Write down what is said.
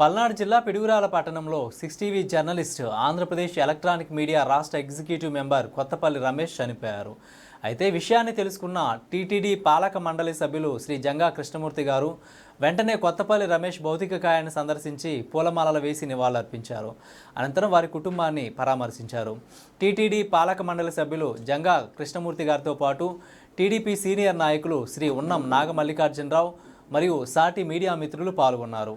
పల్నాడు జిల్లా పిడుగురాల పట్టణంలో six TV journalist Andhra Pradesh electronic media రాష్ట్ర ఎగ్జిక్యూటివ్ మెంబర్ కొత్తపల్లి రమేష్ చనిపోయారు. అయితే విషయాన్ని తెలుసుకున్న టీటీడీ పాలక మండలి సభ్యులు శ్రీ జంగా కృష్ణమూర్తి గారు వెంటనే కొత్తపల్లి రమేష్ భౌతిక కాయాన్ని సందర్శించి పూలమాలలు వేసి నివాళులర్పించారు. అనంతరం వారి కుటుంబాన్ని పరామర్శించారు. టీటీడీ పాలక మండలి సభ్యులు జంగా కృష్ణమూర్తి గారితో పాటు టీడీపీ సీనియర్ నాయకులు శ్రీ ఉన్నం నాగమల్లికార్జునరావు మరియు సాటి మీడియా మిత్రులు పాల్గొన్నారు.